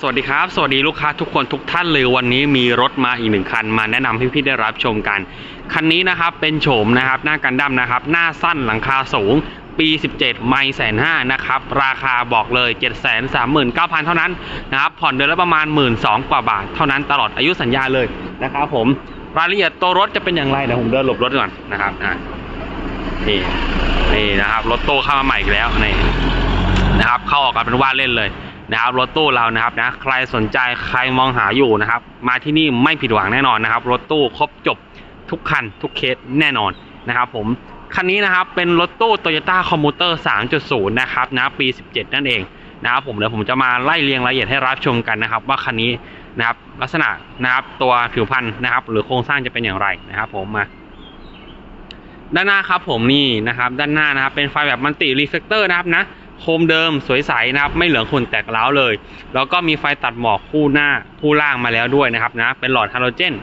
สวัสดีครับ สวัสดีลูกค้าทุกคนทุกท่านเลยวันนี้มีรถมาอีกหนึ่งคัน มาแนะนำให้พี่ๆได้รับชมกัน คันนี้นะครับเป็นโฉมนะครับหน้ากันดั้มนะครับ หน้าสั้นหลังคาสูง ปี 17 ไม่แสนห้านะครับ ราคาบอกเลย 7 3 9 0 0 0 เท่านั้นนะครับผ่อนเดือนละประมาณ 1 2ื่นกว่าบาท เท่านั้นตลอดอายุสัญญาเลยนะครับผมรายละเอียดตัวรถจะเป็นอย่างไรเดี๋ยวผมเดินหลบรถก่อนนะครับนี่นี่นะครับรถโตเข้ามาใหม่อีกแล้วนี่นะครับเข้าออกกันเป็นว่าเล่นเลย นะครับรถตู้เรานะครับนะใครสนใจใครมองหาอยู่นะครับ มาที่นี่ไม่ผิดหวังแน่นอนนะครับรถตู้ครบจบทุกคันทุกเคสแน่นอนนะครับ ผมคันนี้นะครับเป็นรถตู้ Toyota Commuter 3.0 นะครับนะปี 17 นั่นเองนะครับผมเดี๋ยวผมจะมาไล่เรียงรายละเอียดให้รับชมกันนะครับ ว่าคันนี้นะครับลักษณะนะครับตัวผิวพรรณนะครับ หรือโครงสร้างจะเป็นอย่างไรนะครับ ผมมาด้านหน้าครับผมนี่นะครับ ด้านหน้านะครับเป็นไฟแบบมัลติรีเฟกเตอร์นะครับนะ โคมเดิมสวยใสนะครับ ไม่เหลืองขุ่นแตกร้าวเลย แล้วก็มีไฟตัดหมอกคู่หน้าคู่ล่างมาแล้วด้วยนะครับนะ เป็นหลอดฮาโลเจน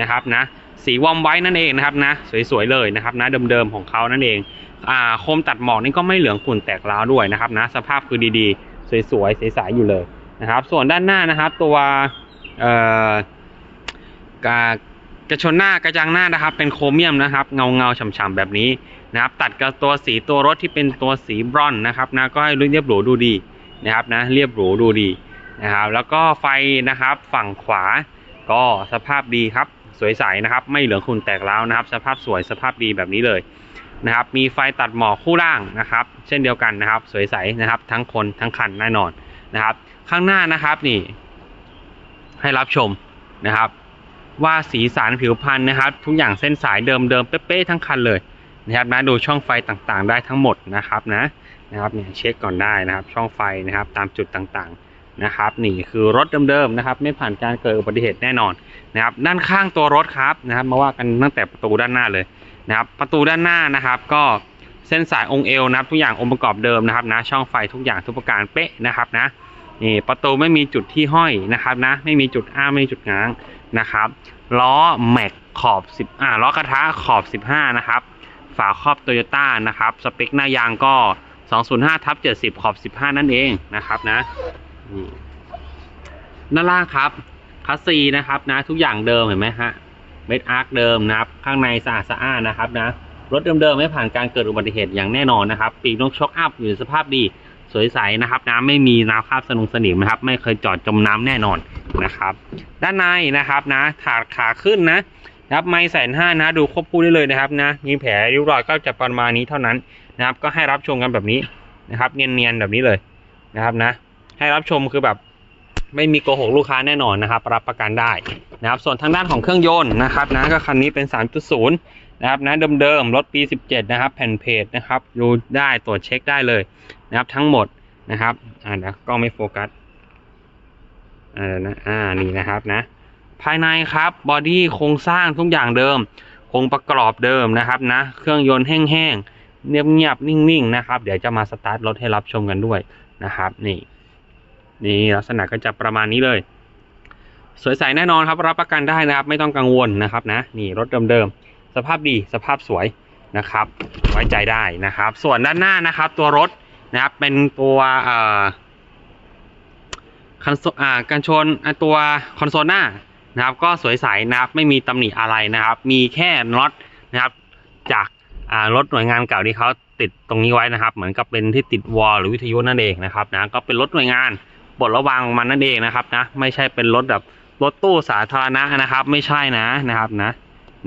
นะครับนะ สีวอมไว้นั่นเองนะครับนะ สวยๆเลยนะครับนะเดิมๆของเขานั่นเองอ่าโคมตัดหมอกนี่ก็ไม่เหลืองขุ่นแตกร้าวด้วยนะครับนะ สภาพคือดีๆ สวยๆใสๆอยู่เลยนะครับ ส่วนด้านหน้านะครับตัวเอ่อกา กระชนหน้ากระจังหน้านะครับ เป็นโครเมียมนะครับ เงาเงาฉ่ำๆแบบนี้นะครับ ตัดกับตัวสีตัวรถที่เป็นตัวสีบรอนนะครับนะก็ให้เรียบหรูดูดีนะครับนะเรียบหรูดูดีนะครับแล้วก็ไฟนะครับฝั่งขวาก็สภาพดีครับ สวยใสนะครับ ไม่เหลืองขุ่นแตกร้าวนะครับ สภาพสวยสภาพดีแบบนี้เลยนะครับ มีไฟตัดหมอกคู่ล่างนะครับ เช่นเดียวกันนะครับ สวยใสนะครับ ทั้งคนทั้งคันแน่นอนนะครับ ข้างหน้านะครับนี่ ให้รับชมนะครับ ว่าสีสันผิวพรรณนะครับ ทุกอย่างเส้นสายเดิมๆเป๊ะๆทั้งคันเลยนะครับนะดูช่องไฟต่างๆ ได้ทั้งหมดนะครับนะนะครับเนี่ยเช็คก่อนได้นะครับ ช่องไฟนะครับตามจุดต่างๆนะครับนี่คือรถเดิมๆนะครับ ไม่ผ่านการเกิดอุบัติเหตุแน่นอนนะครับ ด้านข้างตัวรถครับนะครับ มาว่ากันตั้งแต่ประตูด้านหน้าเลยนะครับประตูด้านหน้านะครับ ก็เส้นสายองค์เอวนะครับ ทุกอย่างองค์ประกอบเดิมนะครับนะช่องไฟทุกอย่างทุกประการเป๊ะนะครับนะ นี่ประตูไม่มีจุดที่ห้อยนะครับนะ ไม่มีจุดอ้าไม่มีจุดง้างนะครับล้อแม็กขอบ 10อ่าล้อกระทะขอบ 15 นะครับ ฝาครอบโตโยต้านะครับ สเปคหน้ายางก็ 205ทับ70 ขอบ 15 นั่นเองนะครับนะนี่ด้านล่างครับคัสซีนะครับนะทุกอย่างเดิมเห็นไหมฮะเม็ดอาร์คเดิมนะครับ ข้างในสะอาดสะอ้านนะครับนะรถเดิมๆไม่ผ่านการเกิดอุบัติเหตุอย่างแน่นอนนะครับ ปีกนกช็อคอัพอยู่ในสภาพดี สวยใสนะครับ น้ำไม่มีน้ำคราบสนุงสนิมนะครับ ไม่เคยจอดจมน้ำแน่นอนนะครับ ด้านในนะครับนะถาดขาขึ้นนะนะครับไม่แสนห้านะดูควบคู่ได้เลยนะครับนะมีแผลริ้วรอยก็จะประมาณนี้เท่านั้นนะครับ ก็ให้รับชมกันแบบนี้นะครับ เนียนๆแบบนี้เลยนะครับนะ ให้รับชมคือแบบไม่มีโกหกลูกค้าแน่นอนนะครับ รับประกันได้นะครับ ส่วนทางด้านของเครื่องยนต์นะครับนะก็คันนี้เป็น 3.0 นะครับนะเดิมๆรถปี 17 นะครับ แผ่นเพจนะครับดูได้ตรวจเช็คได้เลย นะครับทั้งหมดนะครับ อ่าเดี๋ยวกล้องไม่โฟกัสอ่านะอ่านี่นะครับนะ ภายในครับบอดี้โครงสร้างทุกอย่างเดิมคงประกอบเดิมนะครับนะ เครื่องยนต์แห้งๆเงียบๆนิ่งๆนะครับ เดี๋ยวจะมาสตาร์ทรถให้รับชมกันด้วยนะครับ นี่ นี่ลักษณะก็จะประมาณนี้เลย สวยใสแน่นอนครับ รับประกันได้นะครับ ไม่ต้องกังวลนะครับนะ นี่รถเดิมๆสภาพดีสภาพสวยนะครับ ไว้ใจได้นะครับ ส่วนด้านหน้านะครับ ตัวรถ นะครับ เป็นตัวเอ่อคันโซอ่ากันชนตัวคอนโซลหน้านะครับ ก็สวยใสนะครับ ไม่มีตำหนิอะไรนะครับ มีแค่น็อตนะครับ จากอ่ารถหน่วยงานเก่าที่เขาติดตรงนี้ไว้นะครับ เหมือนกับเป็นที่ติดวอลหรือวิทยุนั่นเองนะครับนะก็เป็นรถหน่วยงานบทระวังมันนั่นเองนะครับนะ ไม่ใช่เป็นรถแบบรถตู้สาธารณะนะครับ ไม่ใช่นะนะครับนะ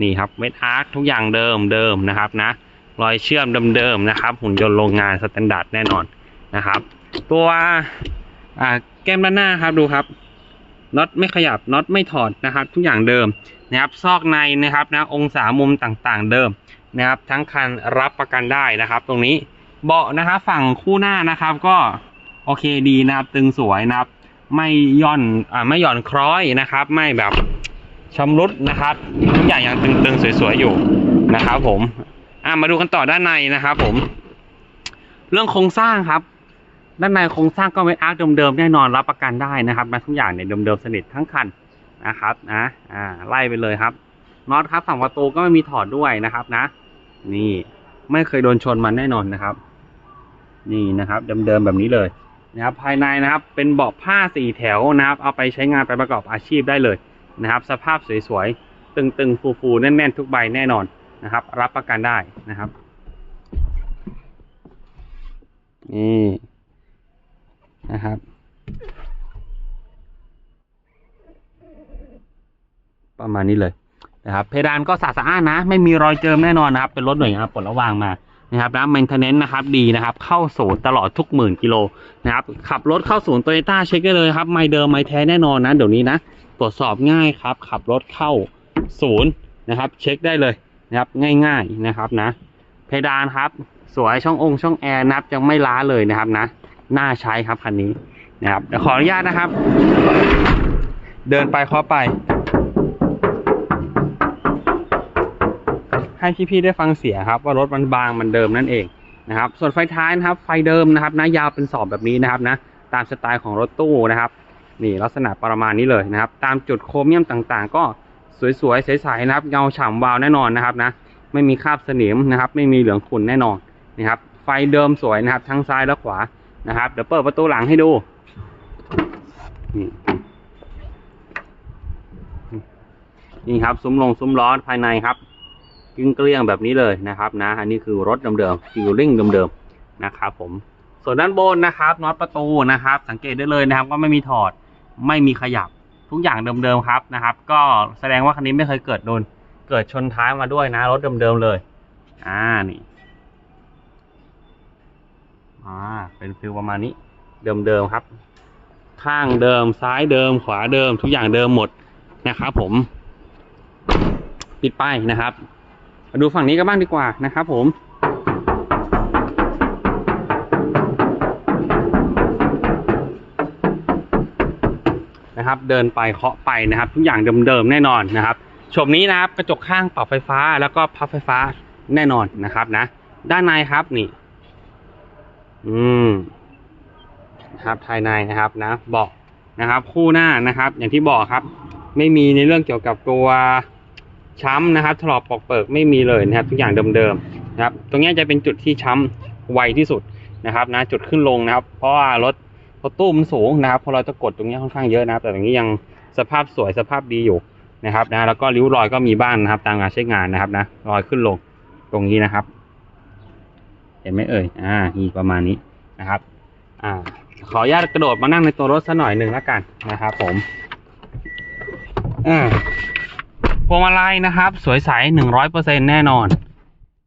นี่ครับเม็ดอาร์คทุกอย่างเดิมเดิมนะครับนะ รอยเชื่อมเดิมๆนะครับ หุ่นยนต์โรงงานสแตนดาร์ดแน่นอนนะครับ ตัวแก้มด้านหน้าครับดูครับน็อตไม่ขยับน็อตไม่ถอดนะครับ ทุกอย่างเดิมนะครับซอกในนะครับนะองศามุมต่างๆเดิมนะครับ ทั้งคันรับประกันได้นะครับ ตรงนี้เบาะนะครับฝั่งคู่หน้านะครับก็โอเคดีนะครับ ตึงสวยนะครับ ไม่ย่อนอ่าไม่หย่อนคล้อยนะครับ ไม่แบบชำรุดนะครับทุกอย่างยังตึงๆสวยๆอยู่นะครับผม อ่ามาดูกันต่อด้านในนะครับผม เรื่องโครงสร้างครับ ด้านในโครงสร้างก็เป็นอาร์คเดิมๆแน่นอนรับประกันได้นะครับนะทุกอย่างเนี่ยเดิมๆสนิททั้งคันนะครับนะอ่าไล่ไปเลยครับน็อตครับฝั่งประตูก็ไม่มีถอดด้วยนะครับนะ นี่ไม่เคยโดนชนมันแน่นอนนะครับ นี่นะครับเดิมๆแบบนี้เลยนะครับ ภายในนะครับ เป็นเบาะผ้าสี่แถวนะครับ เอาไปใช้งานไปประกอบอาชีพได้เลยนะครับ สภาพสวยๆตึงๆฟูๆแน่นๆทุกใบแน่นอน นะครับ รับประกันได้นะครับ นี่นะครับ ประมาณนี้เลยนะครับ เพดานก็สะอาดนนะ ไม่มีรอยเจิมแน่นอนนะครับ เป็นรถหน่วยงานปลดระวางมานะครับนะ maintenance นะครับดีนะครับ เข้าศูนย์ตลอดทุกหมื่นกิโลนะครับ ขับรถเข้าศูนย์โตโยต้าเช็คได้เลยครับ ไม่เดิมไม่แท้แน่นอนนะ เดี๋ยวนี้นะ ตรวจสอบง่ายครับ ขับรถเข้าศูนย์นะครับ เช็คได้เลย นะครับง่ายๆนะครับนะ เพดานครับ สวยช่ององค์ช่องแอร์นับยังไม่ล้าเลยนะครับนะน่าใช้ครับคันนี้นะครับเดี๋ยวขออนุญาตนะครับ เดินไปเคาะไป ให้พี่ๆได้ฟังเสียงครับ ว่ารถมันบางมันเดิมนั่นเองนะครับ ส่วนไฟท้ายนะครับ ไฟเดิมนะครับนะยาวเป็นสอบแบบนี้นะครับนะตามสไตล์ของรถตู้นะครับ นี่ลักษณะประมาณนี้เลยนะครับ ตามจุดโครเมียมต่างๆ ก็ สวยๆใสๆนะครับ เงาฉ่ำวาวแน่นอนนะครับนะไม่มีคราบสนิมนะครับ ไม่มีเหลืองขุ่นแน่นอนนะครับ ไฟเดิมสวยนะครับ ทั้งซ้ายและขวานะครับ เดี๋ยวเปิดประตูหลังให้ดูนี่นี่ครับซุ้มลงซุ้มล้อภายในครับกึ้งเกลี้ยงแบบนี้เลยนะครับนะอันนี้คือรถเดิมๆฟิลลิ่งเดิมๆนะครับผมส่วนด้านบนนะครับน็อตประตูนะครับ สังเกตได้เลยนะครับว่าไม่มีถอดไม่มีขยับ ทุกอย่างเดิมๆครับนะครับ ก็แสดงว่าคันนี้ไม่เคยเกิดโดน เกิดชนท้ายมาด้วยนะรถเดิมๆเลย อ่านี่อ่าเป็นฟิลประมาณนี้ เดิมๆครับ ข้างเดิมซ้ายเดิม ขวาเดิม ทุกอย่างเดิมหมดนะครับผม ปิดไปนะครับมาดูฝั่งนี้กันบ้างดีกว่านะครับผม นะครับ เดินไปเคาะไปนะครับ ทุกอย่างเดิมๆแน่นอนนะครับชมนี้นะครับกระจกข้างปรับไฟฟ้าแล้วก็พับไฟฟ้าแน่นอนนะครับนะ ด้านในครับนี่ อืมนะครับภายในนะครับนะเบาะนะครับ คู่หน้านะครับ อย่างที่บอกครับ ไม่มีในเรื่องเกี่ยวกับตัวช้ำนะครับถลอกปอกเปิกไม่มีเลยนะครับ ทุกอย่างเดิมๆนะครับ ตรงนี้จะเป็นจุดที่ช้ำไวที่สุดนะครับ นะ จุดขึ้นลงนะครับ เพราะว่ารถ รถตู้มันสูงนะครับพอเราจะกดตรงนี้ค่อนข้างเยอะนะครับ แต่ตรงนี้ยังสภาพสวยสภาพดีอยู่นะครับนะแล้วก็ริ้วรอยก็มีบ้างนะครับ ตามการใช้งานนะครับนะรอยขึ้นลงตรงนี้นะครับ เห็นไหมเอ่ยอ่ามีประมาณนี้นะครับ อ่า ขออนุญาตกระโดดมานั่งในตัวรถสักหน่อยหนึ่งแล้วกันนะครับผมอ่าพวงมาลัยนะครับ สวยใสหนึ่งร้อยเปอร์เซ็นแน่นอน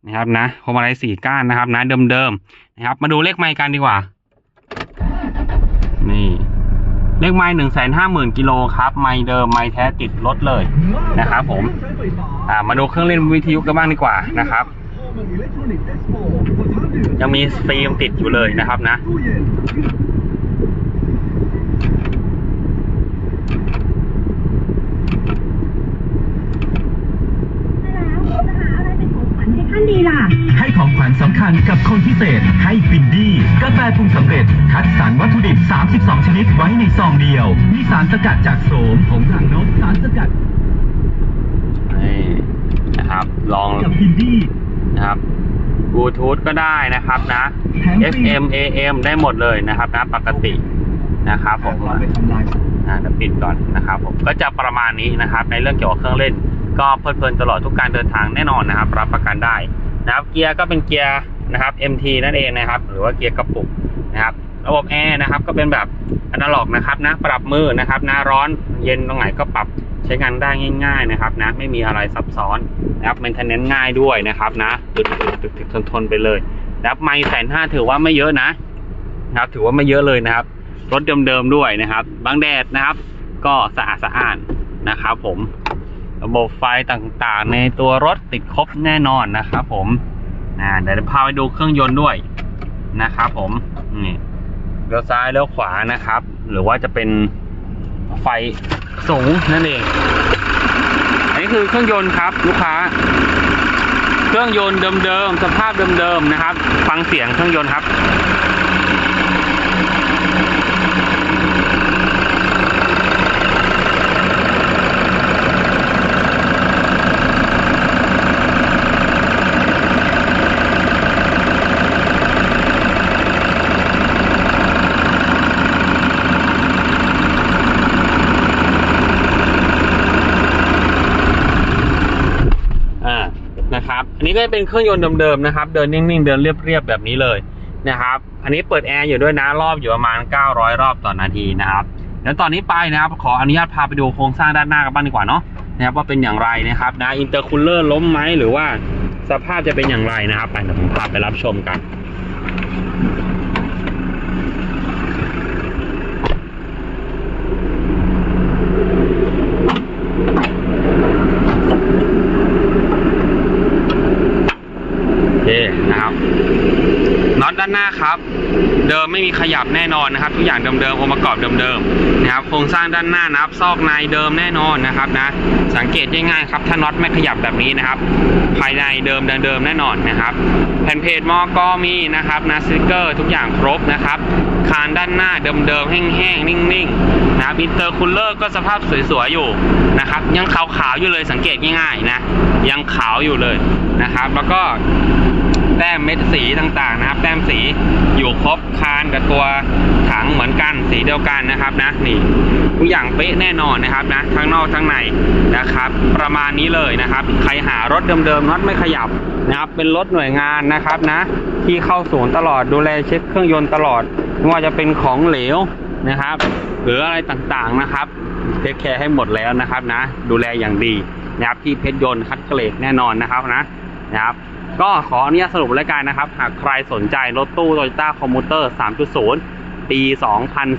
นะครับนะพวงมาลัยสี่ก้านนะครับนะเดิมๆนะครับ มาดูเลขไมค์กันดีกว่า นี่ เลขไม้หนึ่งแสนห้าหมื่นกิโลครับ ไม้เดิมไม้แท้ติดรถเลยนะครับผมอ่ามาดูเครื่องเล่นวิทยุกันบ้างดีกว่านะครับยังมีฟิล์มติดอยู่เลยนะครับนะ แล้วจะหาอะไรเป็นของขวัญให้ท่านดีล่ะ ให้ ของขวัญสำคัญกับคนพิเศษให้ฟินดี้กาแฟปรุงสำเร็จ คัดสรรวัตถุดิบ 32 ชนิดไว้ในซองเดียว มีสารสกัดจากโสมผงรังนกสารสกัดนี่นะครับลองกับฟินดี้นะครับบลูทูธก็ได้นะครับนะแถมฟรี FM AM ได้หมดเลยนะครับนะปกตินะครับผมไปทำลายอ่าเดี๋ยวปิดก่อนนะครับผมก็จะประมาณนี้นะครับ ในเรื่องเกี่ยวกับเครื่องเล่น ก็เพลิดเพลินตลอดทุกการเดินทางแน่นอนนะครับ รับประกันได้ นะครับเกียร์ก็เป็นเกียร์นะครับ MT นั่นเองนะครับ หรือว่าเกียร์กระปุกนะครับระบบแอร์นะครับก็เป็นแบบอนาล็อกนะครับนะปรับมือนะครับหน้าร้อนเย็นตรงไหนก็ปรับใช้งานได้ง่าย ๆนะครับนะไม่มีอะไรซับซ้อนนะครับเมนเทนเนนง่ายด้วยนะครับนะตึกตึกตึกทนทนไปเลยนะครับไม่แสนห้าถือว่าไม่เยอะนะนะครับถือว่าไม่เยอะเลยนะครับ รถเดิมๆด้วยนะครับบางแดดนะครับ ก็สะอาดสะอ้านนะครับผม ระบบไฟต่างๆ ในตัวรถติดครบแน่นอนนะครับผมอ่าเดี๋ยวพาไปดูเครื่องยนต์ด้วยนะครับผมนี่เลี้ยวซ้ายเลี้ยวขวานะครับ หรือว่าจะเป็นไฟสูงนั่นเอง อันนี้คือเครื่องยนต์ครับ ลูกค้า เครื่องยนต์เดิมๆสภาพเดิมๆนะครับ ฟังเสียงเครื่องยนต์ครับ น นี้ก็เป็นเครื่องยนต์เดิมๆนะครับ เดินนิ่งๆ เดินเรียบๆ แบบนี้เลยนะครับ อันนี้เปิดแอร์อยู่ด้วยนะ รอบอยู่ประมาณ 900 รอบต่อนาทีนะครับเดี๋ยวตอนนี้ไปนะครับ ขออนุญาตพาไปดูโครงสร้างด้านหน้ากันบ้างดีกว่าเนาะนะครับว่าเป็นอย่างไรนะครับนะอินเตอร์คูลเลอร์ล้มไหมหรือว่าสภาพจะเป็นอย่างไรนะครับ ไปเดี๋ยวผมพาไปรับชมกัน โอเคนะครับน็อตด้าน หน้าครับ เดิมไม่มีขยับแน่นอนนะครับ ทุกอย่างเดิมๆองค์ประกอบเดิมๆนะครับโครงสร้างด้านหน้านะครับซอกในเดิมแน่นอนนะครับนะสังเกตง่ายๆครับถ้าน็อตไม่ขยับแบบนี้นะครับ ภายในเดิมเดิมแน่นอนนะครับแผ่นเพจมอก็มีนะครับนะสติกเกอร์ทุกอย่างครบนะครับคานด้านหน้าเดิมๆแห้งๆนิ่งๆนะครับอินเตอร์คูลเลอร์ก็สภาพสวยๆอยู่นะครับยังขาวๆอยู่เลยสังเกตง่ายๆนะยังขาวอยู่เลยนะครับ แล้วก็ แต้มเม็ดสีต่างๆนะครับ แต้มสีอยู่ครบคานกับตัวถังเหมือนกันสีเดียวกันนะครับนะนี่ทุกอย่างเป๊ะแน่นอนนะครับนะทั้งนอกทั้งในนะครับ ประมาณนี้เลยนะครับ ใครหารถเดิมๆน็อตไม่ขยับนะครับ เป็นรถหน่วยงานนะครับนะ ที่เข้าศูนย์ตลอดดูแลเช็คเครื่องยนต์ตลอดไม่ว่าจะเป็นของเหลวนะครับ หรืออะไรต่างๆนะครับเทคแคร์ให้หมดแล้วนะครับนะ ดูแลอย่างดีนะครับที่เพชรยนต์คัดเกรดแน่นอนนะครับนะนะครับ ก็ขออนุญาตสรุปรายการนะครับ หากใครสนใจรถตู้ Toyota Commuter 3.0 ปี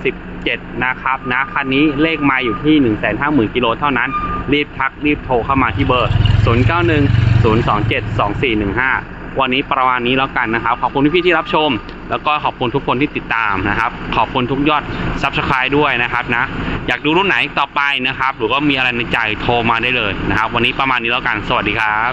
2017 นะครับนะคันนี้เลขไมาอยู่ที่ 150,000 กิโลเท่านั้น รีบทักรีบโทรเข้ามาที่เบอร์ 0910272415 วันนี้ประมาณนี้แล้วกันนะครับ ขอบคุณพี่ๆที่รับชม แล้วก็ขอบคุณทุกคนที่ติดตามนะครับ ขอบคุณทุกยอด Subscribe ด้วยนะครับนะอยากดูรุ่นไหนต่อไปนะครับ หรือว่ามีอะไรในใจโทรมาได้เลยนะครับ วันนี้ประมาณนี้แล้วกัน สวัสดีครับ